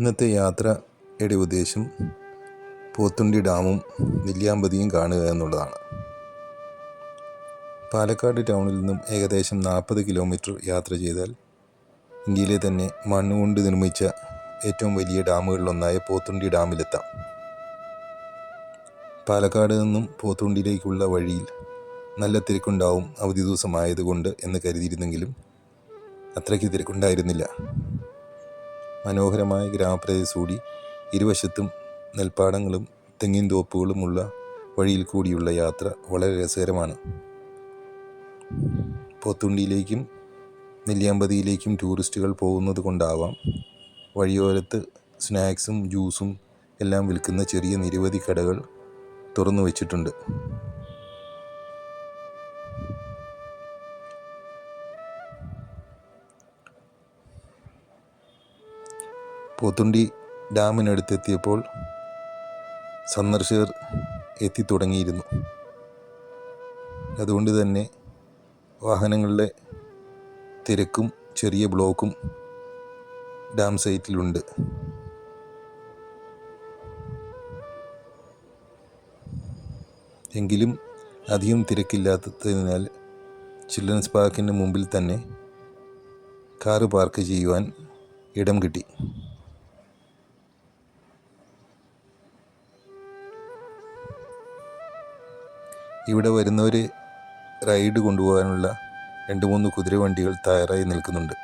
ഇന്നത്തെ യാത്രയുടെ ഉദ്ദേശം പോത്തുണ്ടി ഡാമും നെല്ലിയാമ്പതിയും കാണുക എന്നുള്ളതാണ്. പാലക്കാട് ടൗണിൽ നിന്നും ഏകദേശം നാൽപ്പത് കിലോമീറ്റർ യാത്ര ചെയ്താൽ ഇന്ത്യയിലെ തന്നെ മണ്ണുകൊണ്ട് നിർമ്മിച്ച ഏറ്റവും വലിയ ഡാമുകളിലൊന്നായ പോത്തുണ്ടി ഡാമിലെത്താം. പാലക്കാട് നിന്നും പോത്തുണ്ടിയിലേക്കുള്ള വഴിയിൽ നല്ല തിരക്കുണ്ടാവും അവധി ദിവസമായതുകൊണ്ട് എന്ന് കരുതിയിരുന്നെങ്കിലും അത്രയ്ക്ക് തിരക്കുണ്ടായിരുന്നില്ല. മനോഹരമായ ഗ്രാമപ്രദേശം കൂടി ഇരുവശത്തും നെൽപ്പാടങ്ങളും തെങ്ങിൻ തോപ്പുകളുമുള്ള വഴിയിൽ കൂടിയുള്ള യാത്ര വളരെ രസകരമാണ്. പോത്തുണ്ടിയിലേക്കും നെല്ലിയാമ്പതിയിലേക്കും ടൂറിസ്റ്റുകൾ പോകുന്നത് കൊണ്ടാവാം. വഴിയോരത്ത് സ്നാക്സും ജ്യൂസും എല്ലാം വിൽക്കുന്ന ചെറിയ നിരവധി കടകൾ തുറന്നു വച്ചിട്ടുണ്ട് പോത്തുണ്ടി ഡാമിനടുത്തെത്തിയപ്പോൾ സന്ദർശകർ എത്തിത്തുടങ്ങിയിരുന്നു. അതുകൊണ്ട് തന്നെ വാഹനങ്ങളുടെ തിരക്കും ചെറിയ ബ്ലോക്കും ഡാം സൈറ്റിലുണ്ട്. എങ്കിലും അധികം തിരക്കില്ലാത്തതിനാൽ ചിൽഡ്രൻസ് പാർക്കിന്റെ മുമ്പിൽ തന്നെ കാറ് പാർക്ക് ചെയ്യുവാൻ ഇടം കിട്ടി. ഇവിടെ വരുന്നവർ റൈഡ് കൊണ്ടുപോകാനുള്ള രണ്ട് മൂന്ന് കുതിരവണ്ടികൾ തയ്യാറായി നിൽക്കുന്നുണ്ട്.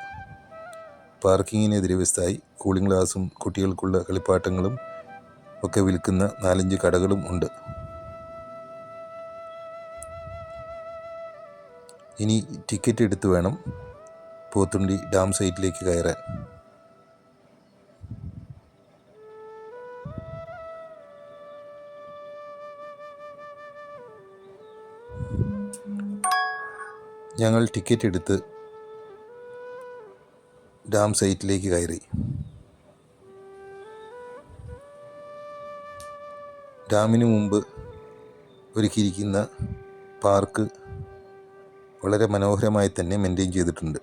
പാർക്കിങ്ങിനെതിരെ വ്യസ്തമായി കൂളിംഗ് ഗ്ലാസും കുട്ടികൾക്കുള്ള കളിപ്പാട്ടങ്ങളും ഒക്കെ വിൽക്കുന്ന നാലഞ്ച് കടകളും ഉണ്ട്. ഇനി ടിക്കറ്റ് എടുത്ത് വേണം പോത്തുണ്ടി ഡാം സൈറ്റിലേക്ക് കയറാൻ. ഞങ്ങൾ ടിക്കറ്റ് എടുത്ത് ഡാം സൈറ്റിലേക്ക് കയറി. ഡാമിന് മുമ്പ് ഒരുക്കിയിരിക്കുന്ന പാർക്ക് വളരെ മനോഹരമായി തന്നെ മെയിന്റെയിൻ ചെയ്തിട്ടുണ്ട്.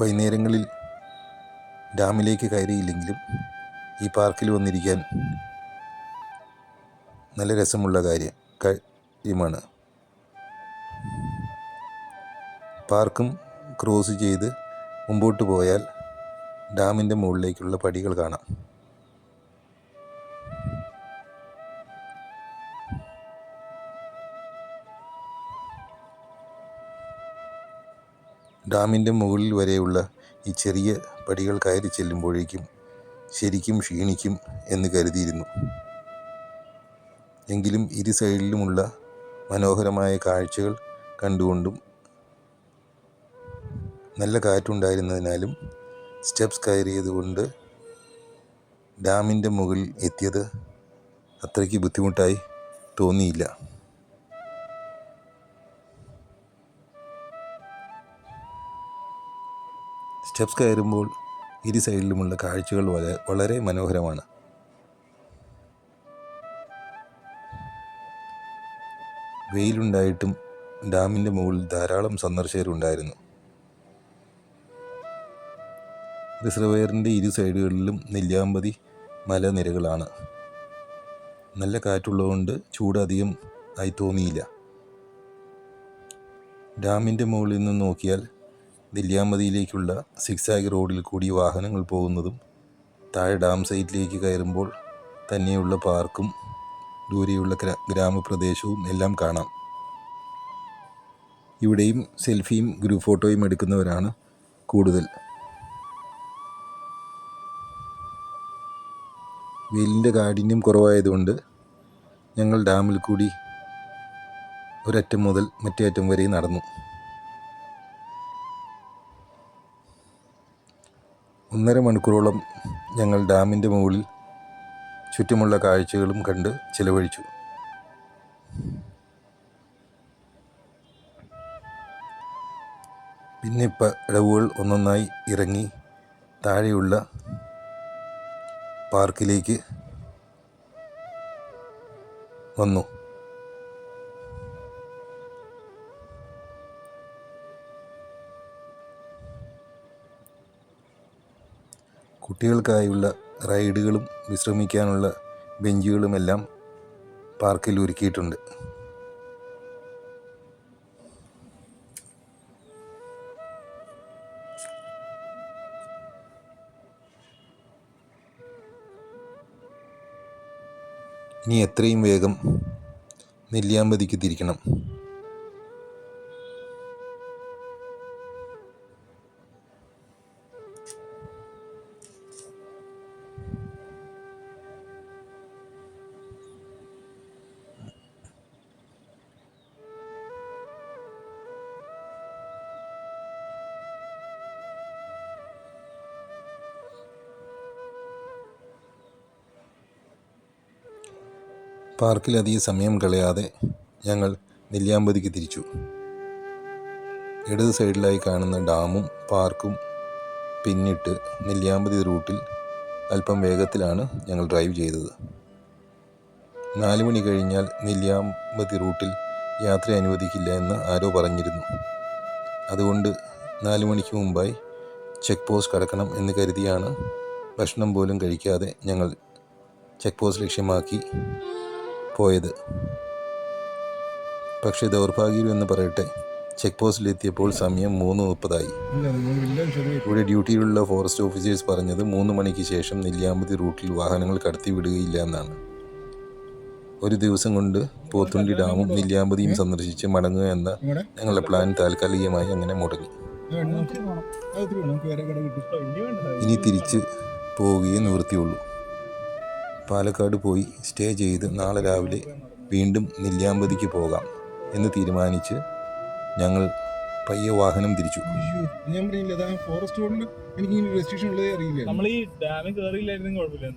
വൈകുന്നേരങ്ങളിൽ ഡാമിലേക്ക് കയറിയില്ലെങ്കിലും ഈ പാർക്കിൽ വന്നിരിക്കാൻ നല്ല രസമുള്ള കാര്യം. കാര്യമാണ്. പാർക്കും ക്രോസ് ചെയ്ത് മുമ്പോട്ട് പോയാൽ ഡാമിന്റെ മുകളിലേക്കുള്ള പടികൾ കാണാം. ഡാമിന്റെ മുകളിൽ വരെയുള്ള ഈ ചെറിയ പടികൾ കയറി ചെല്ലുമ്പോഴേക്കും ശരിക്കും ക്ഷീണിക്കും എന്ന് കരുതിയിരുന്നു. എങ്കിലും ഇരു സൈഡിലുമുള്ള മനോഹരമായ കാഴ്ചകൾ കണ്ടുകൊണ്ടും നല്ല കാറ്റുണ്ടായിരുന്നതിനാലും സ്റ്റെപ്സ് കയറിയതുകൊണ്ട് ഡാമിന്റെ മുകളിൽ എത്തിയത് അത്രയ്ക്ക് ബുദ്ധിമുട്ടായി തോന്നിയില്ല. സ്റ്റെപ്സ് കയറുമ്പോൾ ഇരു സൈഡിലുമുള്ള കാഴ്ചകൾ വളരെ വളരെ മനോഹരമാണ്. വെയിലുണ്ടായിട്ടും ഡാമിന്റെ മുകളിൽ ധാരാളം സന്ദർശകരുണ്ടായിരുന്നു. റിസർവെയറിന്റെ ഇരു സൈഡുകളിലും നെല്ലിയാമ്പതി മലനിരകളാണ്. നല്ല കാറ്റുള്ളതുകൊണ്ട് ചൂട് അധികം ആയി തോന്നിയില്ല. ഡാമിന്റെ മുകളിൽ നിന്ന് നോക്കിയാൽ നെല്ലിയാമ്പതിയിലേക്കുള്ള സിക്സാഗ് റോഡിൽ കൂടി വാഹനങ്ങൾ പോകുന്നതും താഴെ ഡാം സൈറ്റിലേക്ക് കയറുമ്പോൾ തന്നെയുള്ള പാർക്കും ദൂരെയുള്ള ഗ്രാമപ്രദേശവും എല്ലാം കാണാം. ഇവിടെയും സെൽഫിയും ഗ്രൂപ്പ് ഫോട്ടോയും എടുക്കുന്നവരാണ് കൂടുതൽ. വെയിലിന്റെ കാഠിന്യം കുറവായതുകൊണ്ട് ഞങ്ങൾ ഡാമിൽ കൂടി ഒരറ്റം മുതൽ മറ്റേ അറ്റം വരെ നടന്നു. ഒന്നര മണിക്കൂറോളം ഞങ്ങൾ ഡാമിന്റെ മുകളിൽ ചുറ്റുമുള്ള കാഴ്ചകളും കണ്ട് ചിലവഴിച്ചു. പിന്നിപ്പ ഇടവുകൾ ഒന്നൊന്നായി ഇറങ്ങി താഴെയുള്ള പാർക്കിലേക്ക് വന്നു. കുട്ടികൾക്കായുള്ള റൈഡുകളും വിശ്രമിക്കാനുള്ള ബെഞ്ചുകളുമെല്ലാം പാർക്കിൽ ഒരുക്കിയിട്ടുണ്ട്. ഇനി എത്രയും വേഗം നെല്ലിയാമ്പതിക്ക് തിരിക്കണം. പാർക്കിൽ സമയം കളയാതെ ഞങ്ങൾ നെല്ലിയാമ്പതിക്ക് തിരിച്ചു. ഇടത് സൈഡിലായി കാണുന്ന ഡാമും പാർക്കും പിന്നിട്ട് നെല്ലിയാമ്പതി റൂട്ടിൽ അല്പം വേഗത്തിലാണ് ഞങ്ങൾ ഡ്രൈവ് ചെയ്തത്. നാല് മണി കഴിഞ്ഞാൽ നെല്ലിയാമ്പതി റൂട്ടിൽ യാത്ര അനുവദിക്കില്ല എന്ന് ആരോ പറഞ്ഞിരുന്നു. അതുകൊണ്ട് നാല് മണിക്ക് മുമ്പായി ചെക്ക് പോസ്റ്റ് കടക്കണം എന്ന് കരുതിയാണ് ഭക്ഷണം പോലും കഴിക്കാതെ ഞങ്ങൾ ചെക്ക് പോസ്റ്റ് ലക്ഷ്യമാക്കി പോയത്. പക്ഷേ ദൗർഭാഗ്യം എന്ന് പറയട്ടെ ചെക്ക് പോസ്റ്റിൽ എത്തിയപ്പോൾ സമയം മൂന്ന് മുപ്പതായി. ഇവിടെ ഡ്യൂട്ടിയിലുള്ള ഫോറസ്റ്റ് ഓഫീസേഴ്സ് പറഞ്ഞത് മൂന്ന് മണിക്ക് ശേഷം നെല്ലിയാമ്പതി റൂട്ടിൽ വാഹനങ്ങൾ കടത്തി വിടുകയില്ല എന്നാണ്. ഒരു ദിവസം കൊണ്ട് പോത്തുണ്ടി ഡാമും നെല്ലിയാമ്പതിയും സന്ദർശിച്ച് മടങ്ങുക എന്ന ഞങ്ങളുടെ പ്ലാൻ താൽക്കാലികമായി അങ്ങനെ മുടങ്ങി. ഇനി തിരിച്ച് പോവുകയേ നിവൃത്തിയുള്ളൂ. പാലക്കാട് പോയി സ്റ്റേ ചെയ്ത് നാളെ രാവിലെ വീണ്ടും നെല്ലിയാമ്പതിക്ക് പോകാം എന്ന് തീരുമാനിച്ച് ഞങ്ങൾ പയ്യെ വാഹനം തിരിച്ചു. അയ്യോ ഞാൻ പറഞ്ഞില്ല ഫോറസ്റ്റ് റോഡിൽ എനിക്ക് ഇങ്ങനെ റെസ്ട്രിക്ഷൻ ഉള്ളതേ അറിയില്ല. നമ്മൾ ഈ ഡാമിൽ കയറിയില്ലായിരുന്നു കുഴപ്പമില്ല